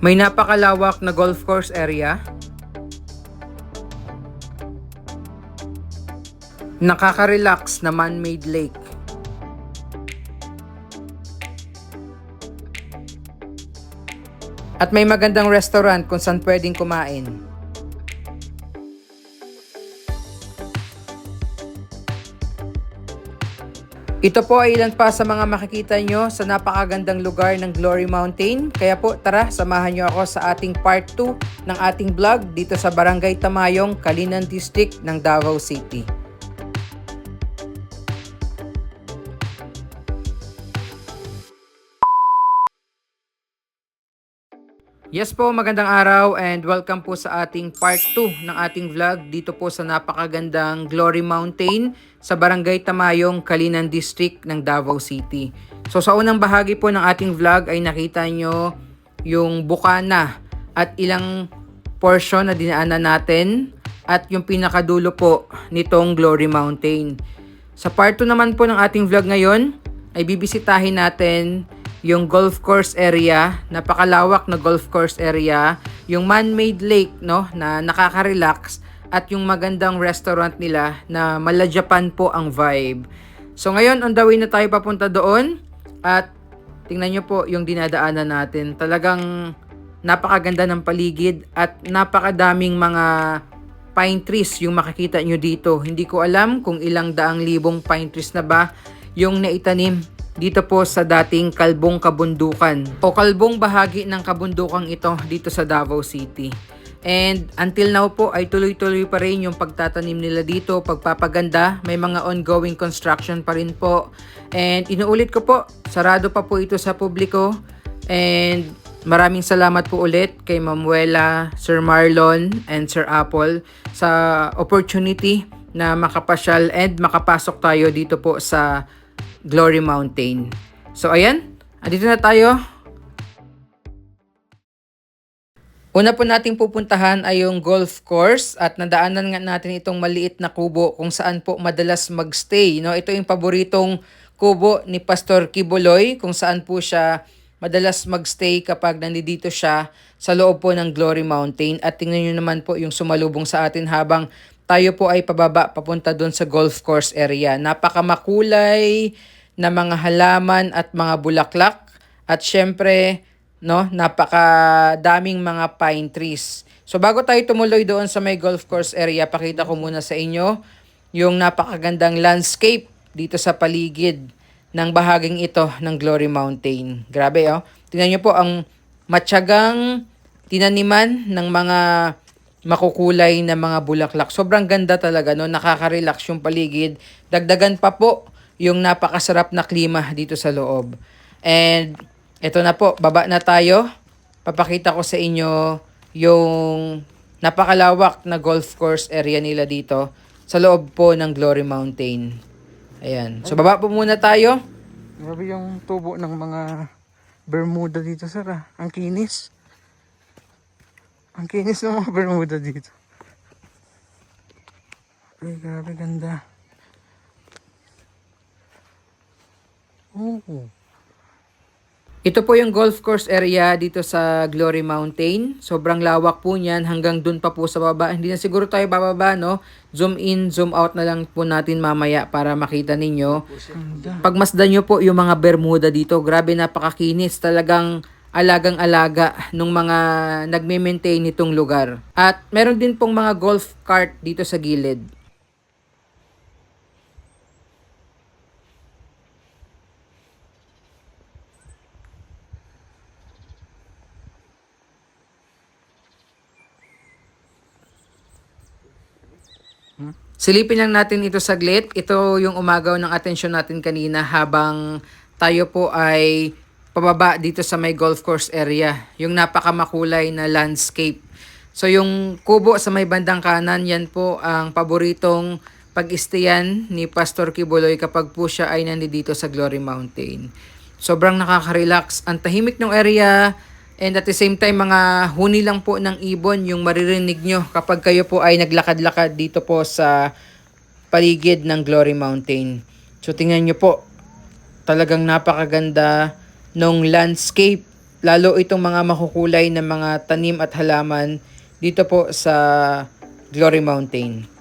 May napakalawak na golf course area. Nakaka-relax na man-made lake. At may magandang restaurant kung saan pwedeng kumain. Ito po ay ilan pa sa mga makikita nyo sa napakagandang lugar ng Glory Mountain. Kaya po tara, samahan nyo ako sa ating part 2 ng ating vlog dito sa Barangay Tamayong, Kalinan District ng Davao City. Yes po, magandang araw and welcome po sa ating part 2 ng ating vlog dito po sa napakagandang Glory Mountain sa Barangay Tamayong, Kalinan District ng Davao City. So sa unang bahagi po ng ating vlog ay nakita nyo yung bukana at ilang portion na dinaanan natin at yung pinakadulo po nitong Glory Mountain. Sa part 2 naman po ng ating vlog ngayon ay bibisitahin natin yung golf course area, napakalawak na golf course area, yung man-made lake no na nakaka-relax at yung magandang restaurant nila na mala Japan po ang vibe. So ngayon on the way na tayo papunta doon at tingnan nyo po yung dinadaanan natin. Talagang napakaganda ng paligid at napakadaming mga pine trees yung makikita nyo dito. Hindi ko alam kung ilang daang libong pine trees na ba yung naitanim dito po sa dating Kalbong Kabundukan o Kalbong bahagi ng kabundukang ito dito sa Davao City. And until now po ay tuloy-tuloy pa rin yung pagtatanim nila dito, pagpapaganda, may mga ongoing construction pa rin po. And inuulit ko po, sarado pa po ito sa publiko. And maraming salamat po ulit kay Mamuela, Sir Marlon, and Sir Apple sa opportunity na makapasyal and makapasok tayo dito po sa Glory Mountain. So ayan, andito na tayo. Una po nating pupuntahan ay yung golf course at nadaanan nga natin itong maliit na kubo kung saan po madalas magstay. No? Ito yung paboritong kubo ni Pastor Kibuloy kung saan po siya madalas magstay kapag nandito siya sa loob po ng Glory Mountain. At tingnan nyo naman po yung sumalubong sa atin habang tayo po ay pababa papunta doon sa golf course area. Napakamakulay na mga halaman at mga bulaklak at syempre no, napakadaming mga pine trees. So bago tayo tumuloy doon sa may golf course area, pakita ko muna sa inyo yung napakagandang landscape dito sa paligid ng bahaging ito ng Glory Mountain. Grabe oh. Tingnan niyo po ang matyagang tinaniman ng mga makukulay na mga bulaklak. Sobrang ganda talaga no, nakaka-relax yung paligid. Dagdagan pa po yung napakasarap na klima dito sa loob. And ito na po, baba na tayo. Papakita ko sa inyo yung napakalawak na golf course area nila dito sa loob po ng Glory Mountain. Ayan. So baba po muna tayo. Grabe yung tubo ng mga Bermuda dito, sir. ah. Ang kinis. Ang kinis ng mga Bermuda dito. Ay, grabe ganda. Oo. Ito po yung golf course area dito sa Glory Mountain. Sobrang lawak po niyan hanggang dun pa po sa baba. Hindi na siguro tayo bababa, no? Zoom in, zoom out na lang po natin mamaya para makita ninyo. Pagmasdan nyo po yung mga Bermuda dito, grabe napakakinis. Talagang alagang-alaga nung mga nagme-maintain nitong lugar. At meron din pong mga golf cart dito sa gilid. Silipin lang natin ito saglit. Ito yung umagaw ng atensyon natin kanina habang tayo po ay pababa dito sa may golf course area. Yung napakamakulay na landscape. So yung kubo sa may bandang kanan, yan po ang paboritong pag-istayan ni Pastor Kibuloy kapag po siya ay nandito sa Glory Mountain. Sobrang nakaka-relax. Ang tahimik ng area, And at the same time, mga huni lang po ng ibon yung maririnig nyo kapag kayo po ay naglakad-lakad dito po sa paligid ng Glory Mountain. So tingnan nyo po, talagang napakaganda nung landscape lalo itong mga makukulay na mga tanim at halaman dito po sa Glory Mountain.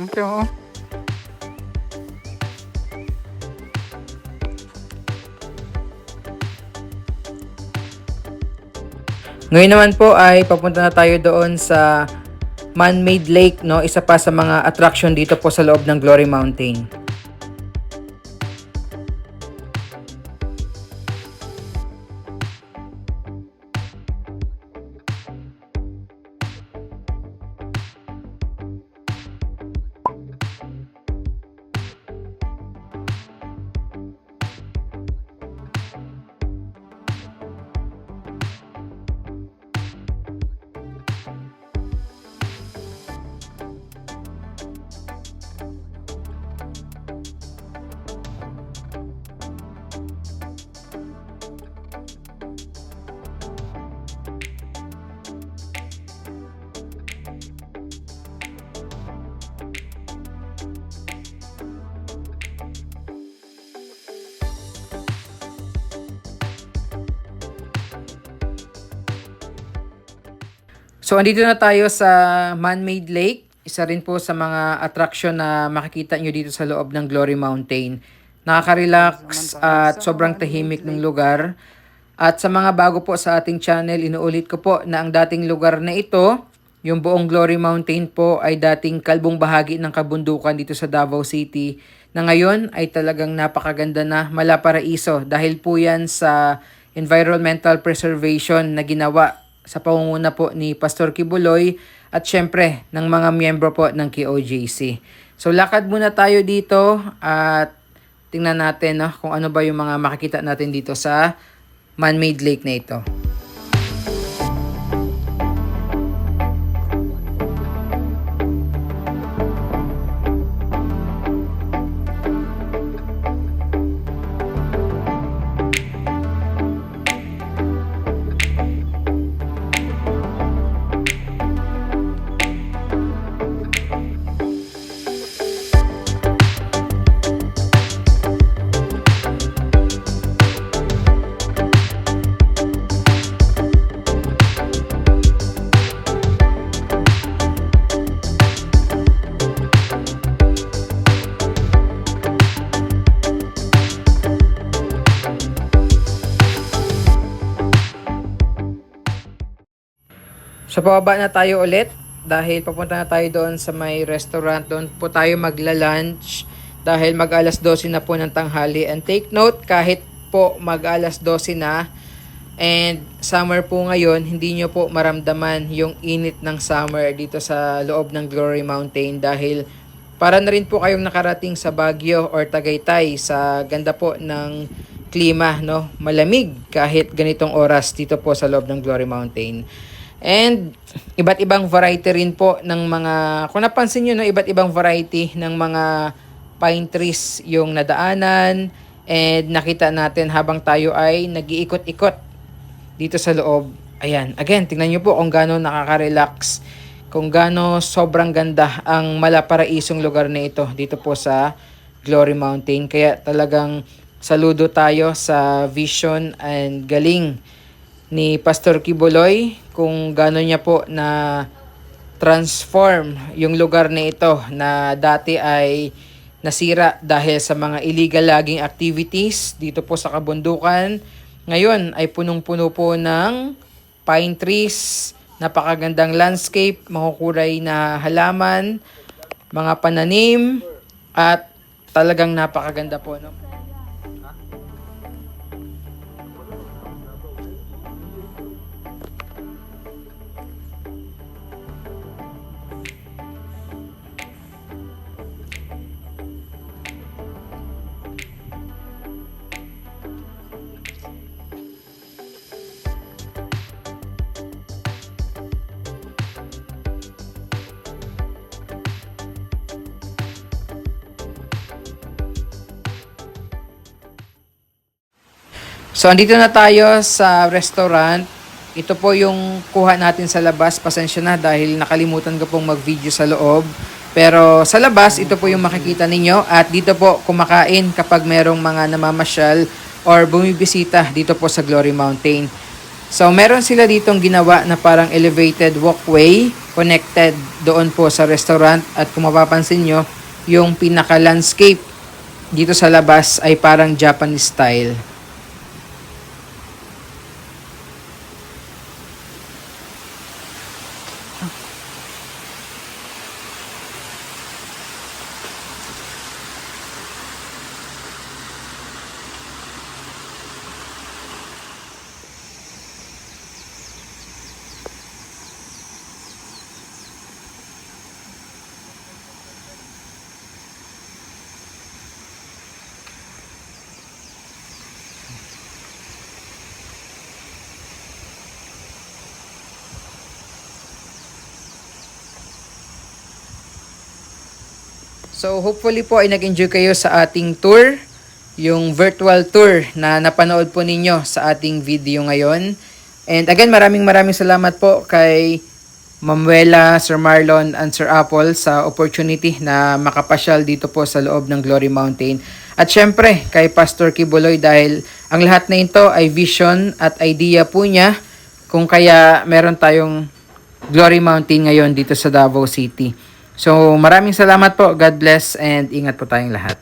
Ito, oh. Ngayon naman po ay papunta na tayo doon sa man-made lake, no? Isa pa sa mga attraction dito po sa loob ng Glory Mountain. So, andito na tayo sa man-made lake. Isa rin po sa mga attraction na makikita nyo dito sa loob ng Glory Mountain. Nakaka-relax at sobrang tahimik ng lugar. At sa mga bago po sa ating channel, inuulit ko po na ang dating lugar na ito, yung buong Glory Mountain po ay dating kalbong bahagi ng kabundukan dito sa Davao City na ngayon ay talagang napakaganda na malaparaiso dahil po yan sa environmental preservation na ginawa sa pangunguna po ni Pastor Kibuloy at syempre ng mga miyembro po ng KOJC. So lakad muna tayo dito at tingnan natin no, kung ano ba yung mga makikita natin dito sa man-made lake na ito. So pababa na tayo ulit dahil papunta na tayo doon sa may restaurant. Doon po tayo magla-lunch dahil mag alas 12 na po ng tanghali. And take note, kahit po mag alas 12 na and summer po ngayon, hindi nyo po maramdaman yung init ng summer dito sa loob ng Glory Mountain dahil para na rin po kayong nakarating sa Baguio or Tagaytay sa ganda po ng klima, no? Malamig kahit ganitong oras dito po sa loob ng Glory Mountain. And iba't ibang variety rin po ng mga, kung napansin nyo, no, iba't ibang variety ng mga pine trees yung nadaanan and nakita natin habang tayo ay nag-iikot-ikot dito sa loob. Ayan, again, tingnan nyo po kung gaano nakaka-relax, kung gaano sobrang ganda ang malaparaisong lugar na ito dito po sa Glory Mountain. Kaya talagang saludo tayo sa vision and galing ni Pastor Kibuloy kung gaano niya po na transform yung lugar na ito na dati ay nasira dahil sa mga illegal logging activities dito po sa kabundukan. Ngayon ay punong-puno po ng pine trees, napakagandang landscape, makukulay na halaman, mga pananim, at Talagang napakaganda po, no? So, andito na tayo sa restaurant. Ito po yung kuha natin sa labas. Pasensya na dahil nakalimutan ko pong mag-video sa loob. Pero sa labas, ito po yung makikita ninyo. At dito po kumakain kapag merong mga namamasyal or bumibisita dito po sa Glory Mountain. So, meron sila ditong ginawa na parang elevated walkway connected doon po sa restaurant. At kung mapapansin nyo, yung pinaka-landscape dito sa labas ay parang Japanese style. So hopefully po ay nag-enjoy kayo sa ating tour, yung virtual tour na napanood po ninyo sa ating video ngayon. And again, maraming maraming salamat po kay Mamuela, Sir Marlon, and Sir Apple sa opportunity na makapasyal dito po sa loob ng Glory Mountain. At syempre, kay Pastor Kibuloy dahil ang lahat na ito ay vision at idea po niya kung kaya meron tayong Glory Mountain ngayon dito sa Davao City. So maraming salamat po. God bless and ingat po tayong lahat.